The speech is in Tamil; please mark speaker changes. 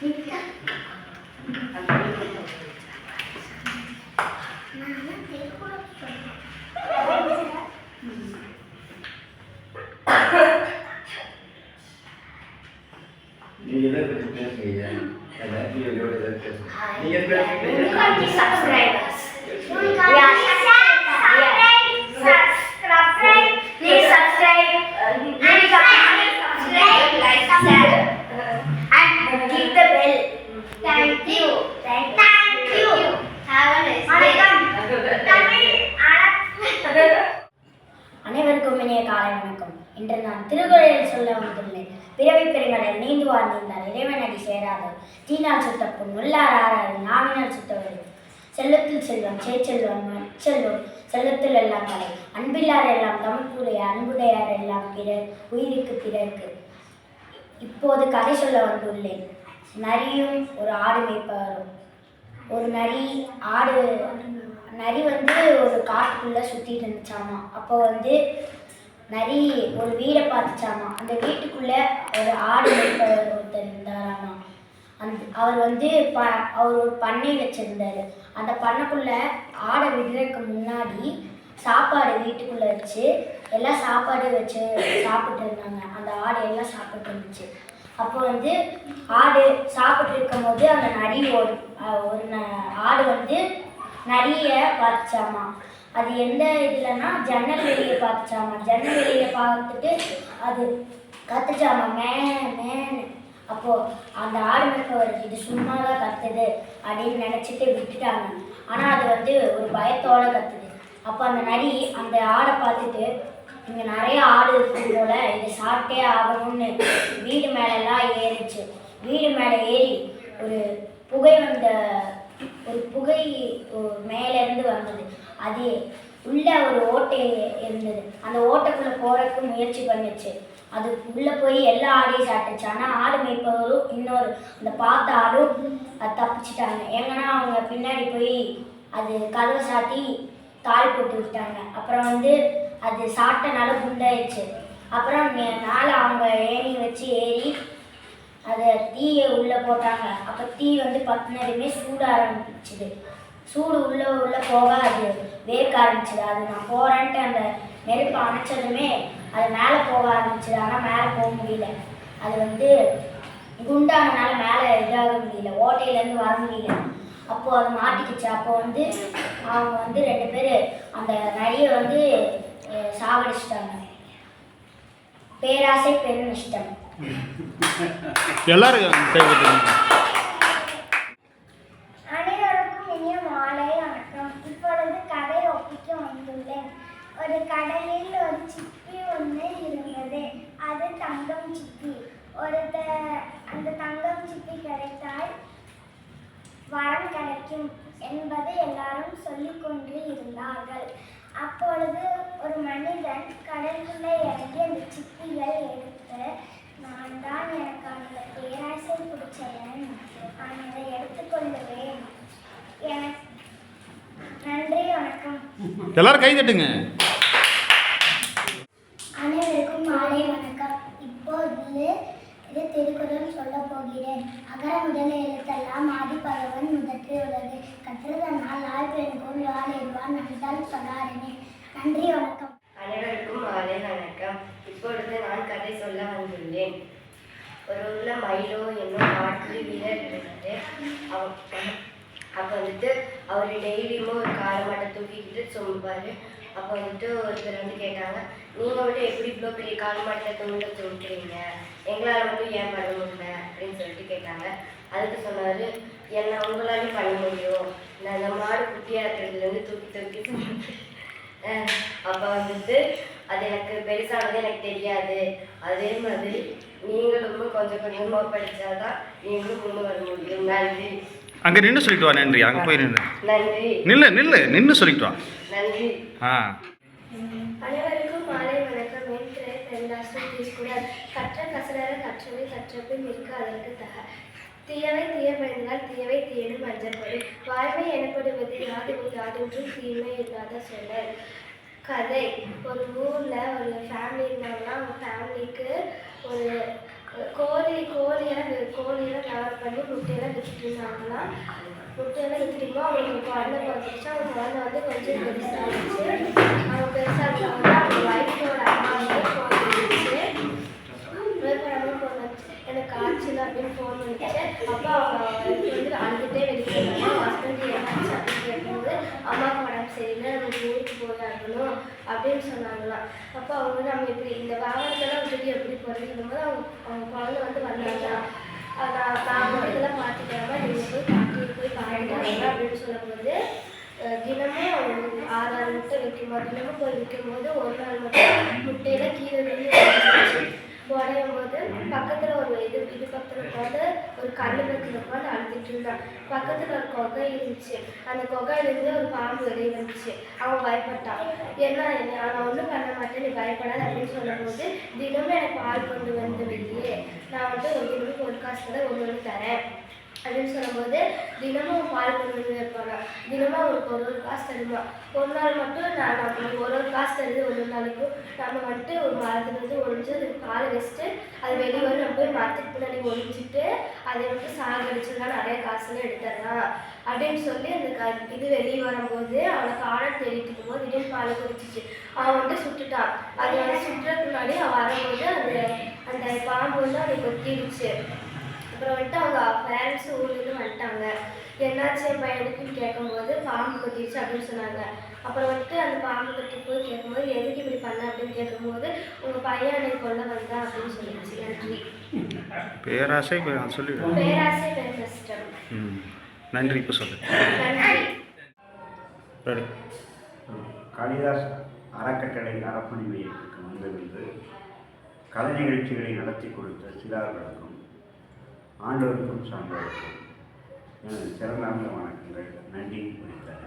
Speaker 1: 3日。பிறவி நீந்துவார் நீந்தார் இறைவனடி சேராதவர் தீனால் சுத்தப்புண் உள்ளார் ஆறாது நாவினால் சுத்தவர் செல்லத்தில் செல்வம் சேச்செல்வம் செல்வம் செல்லத்தில் எல்லாம் தலை அன்பில்லார் எல்லாம் தமிழ்குடைய அன்புடையார் எல்லாம் பிறர் உயிருக்கு பிறர்க்கு. இப்போது கதை சொல்ல வந்துள்ளேன். நரியும் ஒரு ஆடு மேய்ப்பவரும் ஒரு நரி ஆடு நரி வந்து ஒரு காட்டுக்குள்ளே சுற்றிட்டு இருந்துச்சாமா? அப்போ வந்து நரி ஒரு வீடை பார்த்துச்சாமா? அந்த வீட்டுக்குள்ளே ஒரு ஆடு மேய்ப்பவர் ஒருத்தர் இருந்தாராமா? அந் அவர் வந்து ப அவர் ஒரு பண்ணை வச்சுருந்தாரு. அந்த பண்ணைக்குள்ளே ஆடை விடுறதுக்கு முன்னாடி சாப்பாடு வீட்டுக்குள்ளே வச்சு எல்லாம் சாப்பாடு வச்சு சாப்பிட்டு இருந்தாங்க. அந்த ஆடு எல்லாம் சாப்பிட்டு இருந்துச்சு. அப்போ வந்து ஆடு சாப்பிட்டு இருக்கும்போது அந்த நரி ஒரு ஒரு ந- ஆடு வந்து நரியை பார்த்துச்சாமா அது எந்த இதுலன்னா ஜன்னல் வெளியே பார்த்துச்சாமா ஜன்னல் வெளியை பார்த்துட்டு அது கத்துச்சாமா மே மேன்னு அப்போ அந்த ஆடு மேய்ப்பவர் இது சும்மா தான் கத்துது அப்படின்னு நினச்சிட்டு விட்டுட்டாங்க. ஆனால் அது வந்து ஒரு பயத்தோட கத்துது. அப்போ அந்த நரி அந்த ஆடை பார்த்துட்டு இங்கே நிறைய ஆடு இருக்கும் போல இதை சாப்பிட்டே ஆகணும்னு வீடு மேலெல்லாம் ஏறிச்சு. வீடு மேலே ஏறி ஒரு புகை வந்த ஒரு புகை மேலேருந்து வந்தது. அது உள்ளே ஒரு ஓட்டை இருந்தது. அந்த ஓட்டத்தில் போகிறதுக்கு முயற்சி பண்ணுச்சு. அது உள்ளே போய் எல்லா ஆடையும் சாப்பிட்டுச்சு ஆனால் ஆடு மேய்ப்பவரும் இன்னொரு அந்த பார்த்த ஆடும் அது தப்பிச்சிட்டாங்க. ஏங்கன்னா அவங்க பின்னாடி போய் அது கதவை சாத்தி தாள் போட்டு விட்டாங்க. அப்புறம் வந்து அது சாப்பிட்டனால குண்டாயிடுச்சு அப்புறம் மே- மேலே அவங்க ஏணி வச்சு ஏறி அதை தீயை உள்ளே போட்டாங்க. அப்போ தீ வந்து பத்தினதுமே சூட ஆரம்பிச்சுது. சூடு உள்ளே உள்ளே போக அது வேர்க்க ஆரம்பிச்சிது அது நான் போகிறேன்ட்டு அந்த நெருப்பை அணைச்சதுமே அது மேலே போக ஆரம்பிச்சிது ஆனால் மேலே போக முடியல. அது வந்து குண்டானனால மேலே இதாக முடியல. ஓட்டையிலேருந்து வர முடியல. அப்போது அது மாட்டிக்கிச்சு. அப்போ வந்து அவங்க வந்து ரெண்டு பேர் அந்த நரியை வந்து சாவடிச்சிட்டாங்க பேராசை பெருநஷ்டம்
Speaker 2: எல்லாருக்கும் கை கொடுத்துருங்க
Speaker 3: அனைவருக்கும் இனிய மாலை வணக்கம் இப்பொழுது கதை ஒப்பிக்க வந்துள்ளேன் ஒரு கடலில் ஒரு சிப்பி ஒன்று இருந்தது அது தங்கம் சிப்பி ஒரு த- அந்த தங்கம் சிப்பி கிடைத்தால் வரம் கிடைக்கும் என்பதை எல்லாரும் சொல்லிக்கொண்டு இருந்தார்கள். அப்பொழுது ஒரு மனிதன் கடலுக்குள்ளே இறங்கி அந்த சிப்பிகள் எடுத்து நான் தான் எனக்கு அந்த பேராசை பிடிச்சவன். நான் இதை எடுத்துக்கொள்ளுவேன் எனக்கு நன்றி வணக்கம்.
Speaker 2: எல்லாரும் கை தட்டுங்க
Speaker 3: அனைவருக்கும் மாலை வணக்கம் இப்போது இது திருக்குறள் சொல்ல போகிறேன் அகர முதல் எழுத்தெல்லாம் ஆதிப்பகவன் முதற்று உலகு நாள் ஆள் பெருங்கோள் யாழ் நன்றால் சொல்லாரனே நன்றி வணக்கம்.
Speaker 4: அனைவருக்கும் மாலை வணக்கம். இப்பொழுது நான் கதை சொல்ல வந்துள்ளேன். ஒரு ஊர்ல மயிலோ என்னும் நாட்டு வீரர் இருந்துட்டு அவன் அப்போ வந்துட்டு அவர் டெய்லியுமே ஒரு காலை மட்டும் தூக்கிக்கிட்டு சொல்லுவார். அப்போ வந்துட்டு ஒருத்தர் வந்து கேட்டாங்க நீங்கள் வந்துட்டு எப்படி இவ்வளோ பெரிய கால் மாட்டை தூங்க தூக்குறீங்க எங்களால் மட்டும் ஏன் பண்ண முடியல. அப்படின்னு சொல்லிட்டு கேட்டாங்க. அதுக்கு சொன்னார் என்ன உங்களாலையும் பண்ண முடியும் நான் அந்த மாடு குட்டியாக இருக்கிறதுலேருந்து தூக்கி தூக்கி அப்போ வந்துட்டு அது எனக்கு பெருசானது எனக்கு தெரியாது அதே மாதிரி நீங்களும் கொஞ்சம் கொஞ்சமாக படித்தாதான் நீங்களும் முன்னு வர முடியும் நன்றி
Speaker 2: அங்கே நின்று சொல்லிட்டு வா நன்றி அங்கே போய் நின்று
Speaker 4: நன்றி
Speaker 2: நில்லு நில்லு நின்று சொல்லிட்டு வா
Speaker 4: நன்றி
Speaker 2: ஆ
Speaker 3: அனைவருக்கும் மாலை வணக்கம் என் பெயர் தீஸ்குடர் கற்ற கசடர கற்றவை கற்றபின் இருக்க அதற்கு தக தீயவை தீயபடிந்தால் தீயவை தீயனும் அஞ்சப்படும். வாழ்வை எனப்படுவது யாது யாதொன்றும் தீமை இல்லாத சொல்லல் கதை. ஒரு ஊரில் ஒரு ஃபேமிலி இருந்தாங்கன்னா அவங்க ஃபேமிலிக்கு ஒரு கோழி கோழியெல்லாம் கோழியெல்லாம் கவர் பண்ணி முட்டையெல்லாம் விற்றுட்டு இருந்தாங்கன்னா முட்டையெல்லாம் விற்றுட்டுமோ அவங்களுக்கு குழந்தை பிறந்துச்சு அவங்க குழந்தை வந்து கொஞ்சம் பெருசாகிடுச்சு அவங்க பெருசாக அவங்க ஒய்ஃபோட அம்மா வந்து ஃபோன் பண்ணிச்சு விவரமாக ஃபோன் வந்துச்சு எனக்கு காய்ச்சல் அப்படின்னு ஃபோன் பண்ணிட்டு அப்பா அவங்க வந்து அழுதுகிட்டே வெளியே ஹஸ்பண்ட் என்னாச்சு அப்படின்னு கேட்கும்போது அம்மாவுக்கு உடம்பு சரியில்லை நம்ம ஊருக்கு போயாகணும் அப்படின்னு சொன்னாங்களாம் அப்போ அவங்க வந்து நம்ம இப்படி இந்த வாகனத்தெல்லாம் விட்டுட்டு எப்படி போகிறதுக்கும் போது அவங்க அவங்க குழந்தை வந்து வந்தாங்க. நான் நான் இதெல்லாம் பார்த்துக்கிறேன் நீங்கள் போய் பாட்டி போய் பாருங்க அப்படின்னு சொல்லும்போது தினமும் அவங்க ஆறு ஆறு முட்டை வைக்கும்போது தினமும் போய் வைக்கும்போது ஒரு நாள் மட்டும் முட்டையில கீழே உடையும் போது பக்கத்தில் ஒரு இது இது பக்கத்தில் உட்காந்து ஒரு கல்லு பக்கத்தில் உட்காந்து அழுதுட்டு இருந்தான் பக்கத்தில் ஒரு கொகை இருந்துச்சு. அந்த கொகையிலேருந்து ஒரு பாம்பு வெளியே வந்துச்சு. அவன் பயப்பட்டான். என்ன நான் ஒன்றும் பண்ண மாட்டேன் நீ பயப்படாது அப்படின்னு சொல்லும்போது தினமும் எனக்கு பால் கொண்டு வந்து வெளியே. நான் வந்து ஒரு தினமும் ஒரு காசு கூட ஒன்று தரேன். அப்படின்னு சொல்லும்போது தினமும் பால் கொண்டு வந்து வைப்பாங்க தினமும் அவருக்கு ஒரு ஒரு காசு தருமா ஒரு நாள் மட்டும் நான் நம்மளுக்கு ஒரு ஒரு காசு தருது ஒரு ஒரு நாளைக்கும் நம்ம வந்துட்டு ஒரு மரத்தில் வந்து ஒழிஞ்சு அதுக்கு காலை வச்சுட்டு அது வெளியே வந்து நம்ம போய் மரத்துக்கு பின்னாடி ஒழிஞ்சிட்டு அதை வந்து சாகடிச்சுலாம் நிறைய காசுலாம் எடுத்துடலாம் அப்படின்னு சொல்லி அந்த க இது வெளியே வரும்போது அவனை காண தேடிட்டு இருக்கும்போது திடீர்னு பால் குடிச்சிச்சு. அவன் வந்து சுட்டுட்டான். அது வந்து சுட்டுறதுக்கு முன்னாடி அவன் வரும்போது அந்த அந்த பாம்பு வந்து அவனை கொத்திடுச்சு அப்புறம் வந்துட்டு அவங்க பேரண்ட்ஸ் ஊர்லேருந்து வந்துட்டாங்க. என்னாச்சு? என் பையனுக்குன்னு கேட்கும்போது பாம்பு கொத்திடுச்சு அப்படின்னு சொன்னாங்க. அப்புறம் வந்துட்டு அந்த பாம்பு கொத்தி போய் கேட்கும்போது எதுக்கு இப்படி பண்ண? அப்படின்னு கேட்கும்போது உங்கள் பையன் என்னை கொல்ல வந்தான் அப்படின்னு சொல்லிடுச்சு. நன்றி.
Speaker 2: பேராசை சொல்லிடு
Speaker 3: பேராசை பெண் கஷ்டம்.
Speaker 2: ம். நன்றி இப்போ சொல்லு.
Speaker 5: காளிதாஸ்
Speaker 6: அறக்கட்டளை அறப்பணி மையத்திற்கு வந்திருந்து கலை நிகழ்ச்சிகளை நடத்தி கொடுத்த சிறார்களுக்கும் ஆண்டவருக்கும் சான்றோருக்கும் எனது சிறந்தார்ந்த வணக்கங்கள் நன்றி குறித்தார்